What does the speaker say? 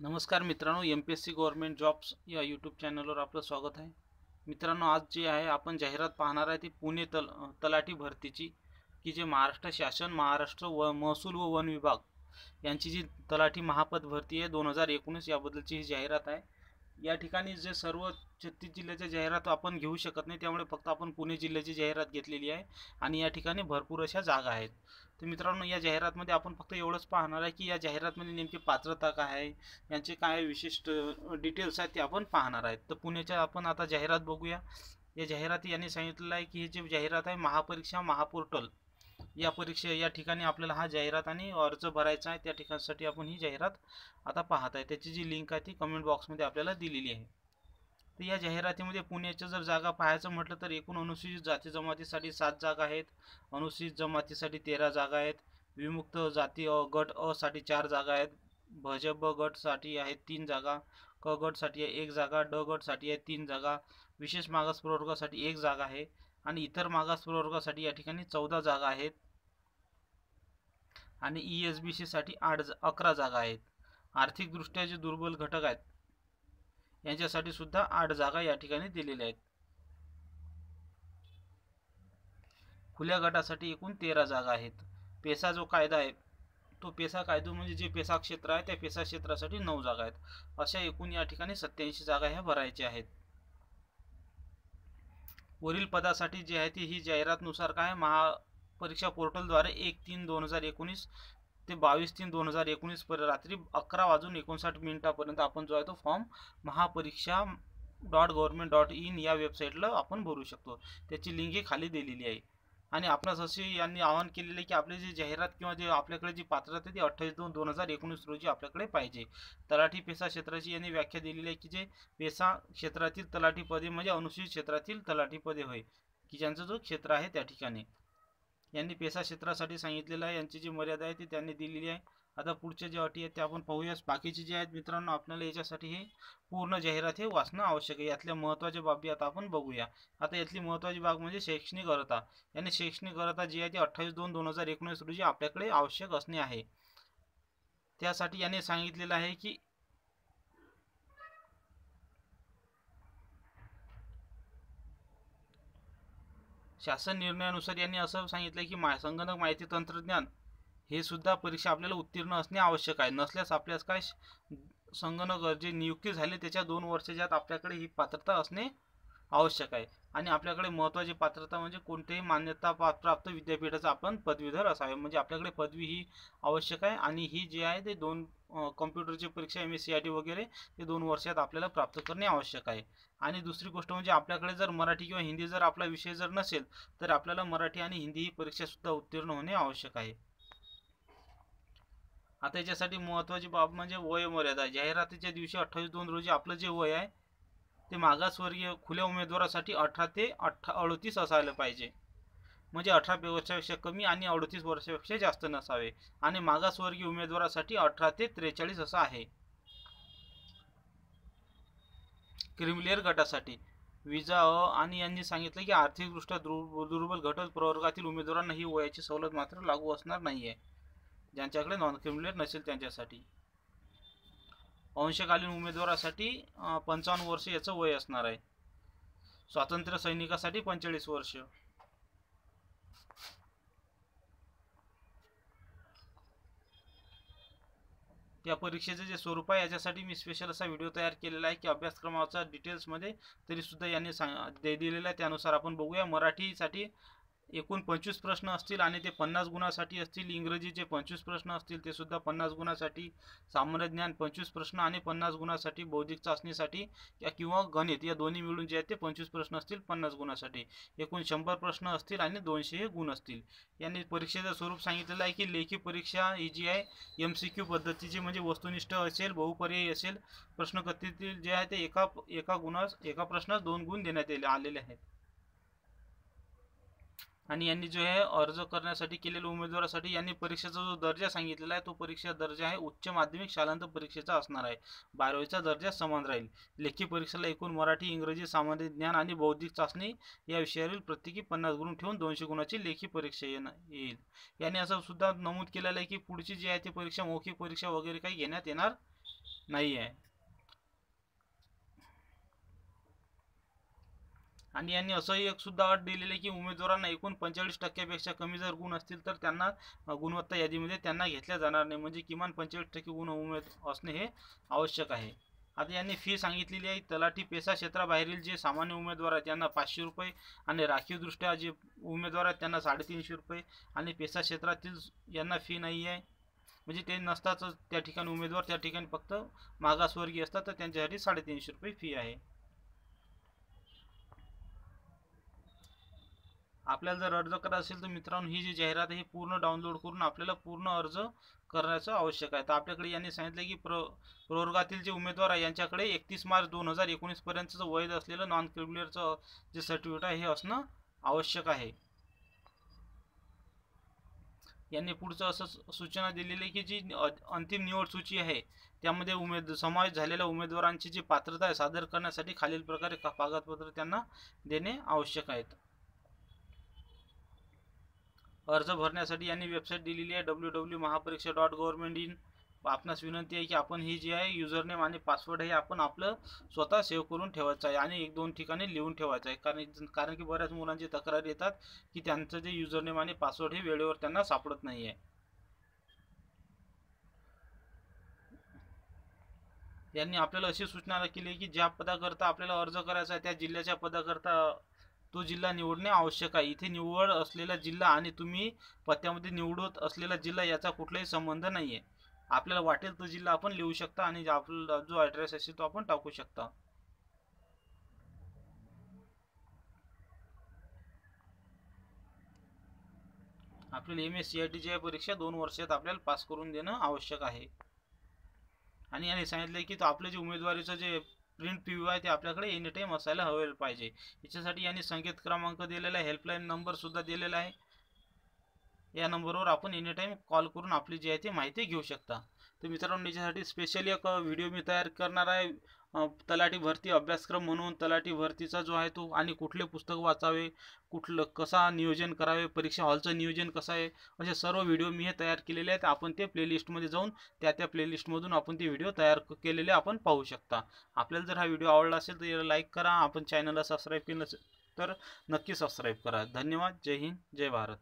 नमस्कार मित्रांनो M P S C government jobs या यूट्यूब चॅनलवर आपलं स्वागत आहे. मित्रांनो आज जे आहे आपण जाहिरात पाहणार आहे ती पुणे तल तलाठी भरतीची की जे महाराष्ट्र शासन महाराष्ट्र व महसूल व वन विभाग यांची जी तलाठी महापद भरती आहे दोन हजार एकोणीस याबद्दलची ही जाहिरात आहे. या ठिकाणी जे सर्व छत्तीस जिल्ह्याच्या जाहिरात आपण घेऊ शकत नाही त्यामुळे फक्त आपण पुणे जिल्ह्याची जाहिरात घेतलेली आहे आणि या ठिकाणी भरपूर अशा जागा आहेत. तर मित्रांनो या जाहिरातमध्ये आपण फक्त एवढंच पाहणार आहे की या जाहिरातमध्ये नेमकी पात्रता काय आहे यांचे काय विशिष्ट डिटेल्स आहेत ते आपण पाहणार आहेत. तर पुण्याच्या आपण आता जाहिरात बघूया. या जाहिराती यांनी सांगितलेलं आहे की हे जे जाहिरात आहे महापरीक्षा महापोर्टल. या परीक्षा या ठिकाणी आपल्याला हा जाहिरात आणि अर्ज भरायचा आहे त्या ठिकाणासाठी आपण ही जाहिरात आता पाहत आहे. त्याची जी लिंक आहे ती कमेंट बॉक्समध्ये आपल्याला दिलेली आहे. तर या जाहिरातीमध्ये पुण्याच्या जर जागा पाहायचं म्हटलं तर एकूण अनुसूचित जाती जमातीसाठी सात जागा आहेत. अनुसूचित जमातीसाठी तेरा जागा आहेत. विमुक्त जाती अ गट अ साठी चार जागा आहेत. भजब गटसाठी आहेत तीन जागा. क गटसाठी आहे एक जागा. ड गटसाठी आहे तीन जागा. विशेष मागास प्रवर्गासाठी एक जागा आहे. आणि इतर मागास प्रवर्गासाठी या ठिकाणी चौदा जागा आहेत. आणि ई एस बी सीसाठी आठ अकरा जागा आहेत. आर्थिकदृष्ट्या जे दुर्बल घटक आहेत यांच्यासाठी सुद्धा आठ जागा या ठिकाणी दिलेल्या आहेत. खुल्या गटासाठी एकूण तेरा जागा आहेत. पेसा जो कायदा आहे तो पेसा कायदो म्हणजे जे पेसा क्षेत्र आहे त्या पेसा क्षेत्रासाठी नऊ जागा आहेत. अशा एकूण या ठिकाणी सत्याऐंशी जागा ह्या भरायच्या आहेत. वरील पदासाठी जी आहे ती ही जाहिरातनुसार काय महापरीक्षा पोर्टलद्वारे एक तीन दोन हजार एकोणीस ते बावीस तीन दोन हजार एकोणीस पर्यंत रात्री अकरा वाजून एकोणसाठ मिनिटापर्यंत आपण जो आहे तो form Mahapariksha dot government dot in या वेबसाईटला आपण भरू शकतो. त्याची लिंक ही खाली दिलेली आहे. आणि आपणास असे यांनी आवाहन केलेले की आपली जी जाहिरात किंवा जे आपल्याकडे जी पात्रता आहे ती अठ्ठावीस दोन दोन हजार एकोणीस रोजी आपल्याकडे पाहिजे. तलाठी पेसा क्षेत्राची यांनी व्याख्या दिलेली आहे की जे पेसा क्षेत्रातील तलाठी पदे म्हणजे अनुसूचित क्षेत्रातील तलाठी पदे होय की ज्यांचं जो क्षेत्र आहे त्या ठिकाणी. यांनी पेसा क्षेत्रासाठी सांगितलेलं आहे यांची जी मर्यादा आहे ती त्यांनी दिलेली आहे. आता पुढच्या ज्या अटी आहेत त्या आपण पाहूयाच. बाकीचे जे आहेत मित्रांनो आपल्याला याच्यासाठी हे पूर्ण जाहिरात हे वाचणं आवश्यक आहे. यातल्या महत्त्वाच्या बाबी आता आपण बघूया. आता यातली महत्त्वाची बाब म्हणजे शैक्षणिक अर्हता. याने शैक्षणिक अर्हता जी आहे ती अठ्ठावीस दोन दोन हजार एकोणीस रोजी आपल्याकडे आवश्यक असणे आहे. त्यासाठी याने सांगितलेलं आहे की शासन निर्णयानुसार यांनी असं सांगितलं की मा संगणक माहिती तंत्रज्ञान हे सुद्धा परीक्षा आपल्याला उत्तीर्ण असणे आवश्यक आहे. नसल्यास आपल्यास काय संगणक जे नियुक्ती झाली त्याच्या दोन वर्षाच्या आत आपल्याकडे ही पात्रता असणे आवश्यक आहे. आणि आपल्याकडे महत्त्वाची पात्रता म्हणजे कोणत्याही मान्यता प्राप्त विद्यापीठाचा आपण पदवीधर असावे. म्हणजे आपल्याकडे पदवी ही आवश्यक आहे आणि ही जी आहे ते दोन कम्प्युटरची परीक्षा M S C I T वगैरे ते दोन वर्षात आपल्याला प्राप्त करणे आवश्यक आहे. आणि दुसरी गोष्ट म्हणजे आपल्याकडे जर मराठी किंवा हिंदी जर आपला विषय जर नसेल तर आपल्याला मराठी आणि हिंदी ही परीक्षासुद्धा उत्तीर्ण होणे आवश्यक आहे. आता याच्यासाठी महत्त्वाची बाब म्हणजे वय मर्यादा जाहिरातीच्या दिवशी अठ्ठावीस दोन रोजी आपलं जे वय आहे ते मागासवर्गीय खुल्या उमेदवारासाठी अठरा ते अठरा अडतीस असायला पाहिजे. म्हणजे अठरा वर्षापेक्षा कमी आणि अडतीस वर्षापेक्षा जास्त नसावे. आणि मागासवर्गीय उमेदवारासाठी अठरा ते त्रेचाळीस असं आहे. क्रिमिलेअर गटासाठी. विजा अ आणि यांनी सांगितलं की आर्थिकदृष्ट्या दुर्बल घटक प्रवर्गातील उमेदवारांना ही वयाची सवलत मात्र लागू असणार नाही आहे ज्यांच्याकडे नॉन क्रिमिलियर नसेल त्यांच्यासाठी. अंशकालीन उमेदवारासाठी पंचावन्न वर्ष याचं वय असणार आहे. स्वातंत्र्य सैनिकासाठी पंचेचाळीस वर्ष. या परीक्षेचं जे स्वरूप आहे याच्यासाठी मी स्पेशल असा व्हिडिओ तयार केलेला आहे की अभ्यासक्रमाचा डिटेल्समध्ये तरीसुद्धा यांनी सांग दे आहे. त्यानुसार आपण बघूया मराठीसाठी एकूण पंचवीस प्रश्न असतील आणि ते पन्नास गुणासाठी असतील इंग्रजीचे पंचवीस प्रश्न असतील ते सुद्धा पन्नास गुणासाठी सामान्य ज्ञान पंचवीस प्रश्न आणि पन्नास गुणासाठी बौद्धिक चाचणीसाठी किंवा गणित या दोन्ही मिळून जे आहेत ते पंचवीस प्रश्न असतील पन्नास गुणासाठी. एकूण शंभर प्रश्न असतील आणि दोनशे हे गुण असतील. यांनी परीक्षेचं स्वरूप सांगितलेलं आहे की लेखी परीक्षा ही जी आहे एम सी क्यू पद्धतीची म्हणजे वस्तुनिष्ठ असेल बहुपर्यायी असेल प्रश्नकथेतील जे आहे ते एका एका गुणास एका प्रश्नास दोन गुण देण्यात आलेले आहेत. आणि यांनी जो आहे अर्ज करण्यासाठी केलेल्या उमेदवारासाठी यांनी परीक्षेचा जो दर्जा सांगितलेला आहे तो परीक्षा दर्जा आहे उच्च माध्यमिक शालांत परीक्षेचा असणार आहे. बारावीचा दर्जा समान राहील. लेखी परीक्षेला एकूण मराठी इंग्रजी सामान्य ज्ञान आणि बौद्धिक चाचणी या विषयावरील प्रत्येकी पन्नास गुण ठेवून दोनशे गुणाची लेखी परीक्षा येईल. यांनी असं सुद्धा नमूद केलेलं आहे की पुढची जी आहे ती परीक्षा मौखिक परीक्षा वगैरे काही घेण्यात येणार नाही आहे आणि यांनी असंही एक सुद्धा अट दिलेली आहे की उमेदवारांना एकूण पंचेचाळीस टक्क्यापेक्षा कमी जर गुण असतील तर त्यांना गुणवत्ता यादीमध्ये त्यांना घेतल्या जाणार नाही. म्हणजे किमान पंचेचाळीस टक्के गुण उमेद असणे हे आवश्यक आहे. आता यांनी फी सांगितलेली आहे तलाठी पेसा क्षेत्राबाहेरील जे सामान्य उमेदवार आहेत त्यांना पाचशे रुपये आणि राखीवदृष्ट्या जे उमेदवार आहेत त्यांना साडेतीनशे रुपये आणि पेसा क्षेत्रातील यांना फी नाही आहे. म्हणजे ते नसताच त्या ठिकाणी उमेदवार त्या ठिकाणी फक्त मागासवर्गीय असतात तर त्यांच्यासाठी साडेतीनशे रुपये फी आहे. आपल्याला जर अर्ज करायचा असेल तर मित्रांनो ही जी जाहिरात आहे पूर्ण डाउनलोड करून आपल्याला पूर्ण अर्ज करण्याचं आवश्यक आहे. तर आपल्याकडे यांनी सांगितलं की प्र प्रवर्गातील जे उमेदवार आहे यांच्याकडे एकतीस मार्च दोन हजार एकोणीसपर्यंतचं वैध असलेलं नॉन क्रिमिलियरचं जे सर्टिफिकेट आहे हे असणं आवश्यक आहे. यांनी पुढचं असं सूचना दिलेली आहे की जी अंतिम निवड सूची आहे त्यामध्ये उमेद समावेश झालेल्या उमेदवारांची जी पात्रता आहे सादर करण्यासाठी खालील प्रकारे का- कागदपत्र त्यांना देणे आवश्यक आहेत. अर्ज भरण्यासाठी यांनी वेबसाईट दिलेली आहे W W Mahapariksha dot government in आपणास विनंती आहे की आपण ही जी आहे युजरनेम आणि पासवर्ड हे आपण आपलं स्वतः सेव्ह करून ठेवायचं आहे आणि एक दोन ठिकाणी लिहून ठेवायचं आहे. कारण कारण की बऱ्याच मुलांची तक्रार येतात की त्यांचं जे युजरनेम आणि पासवर्ड हे वेळेवर त्यांना सापडत नाही आहे यांनी आपल्याला अशी सूचना केली आहे की ज्या पदाकरता आपल्याला अर्ज करायचा आहे त्या जिल्ह्याच्या पदाकरता तो जिल्हा निवडणे आवश्यक आहे. इथे निवड असलेला जिल्हा आणि तुम्ही पत्त्यामध्ये निवडत असलेला जिल्हा याचा कुठलाही संबंध नाही आहे आपल्याला वाटेल तो जिल्हा आपण लिहू शकता आणि आपला जो ॲड्रेस असेल तो आपण टाकू शकता. आपल्याला एम एस सी आय टीची परीक्षा दोन वर्षात आपल्याला पास करून देणं आवश्यक आहे. आणि याने सांगितलं की तो जे उमेदवारीचं जे प्रिंट पी आहे ते आपल्याकडे एनी टाईम असायला हवे पाहिजे. याच्यासाठी यांनी संकेत क्रमांक दिलेला आहे हेल्पलाईन नंबरसुद्धा दिलेला आहे. या नंबरवर आपण एनी टाईम कॉल करून आपली जी आहे ती माहिती घेऊ शकता. तर मित्रांनो याच्यासाठी स्पेशली एक व्हिडिओ मी तयार करणार आहे. तलाठी भरती अभ्यासक्रम म्हणून तलाठी भरतीचा जो आहे तो आणि कुठले पुस्तक वाचावे कुठलं कसा नियोजन करावे परीक्षा हॉलचं नियोजन कसं आहे असे सर्व व्हिडिओ मी हे तयार केलेले आहेत. आपण ते प्लेलिस्टमध्ये जाऊन त्या त्या प्लेलिस्टमधून आपण ते व्हिडिओ तयार केलेले आपण पाहू शकता. आपल्याला जर हा व्हिडिओ आवडला असेल तर याला लाईक करा. आपण चॅनलला सबस्क्राईब केलं तर नक्की सबस्क्राईब करा. धन्यवाद. जय हिंद. जय भारत.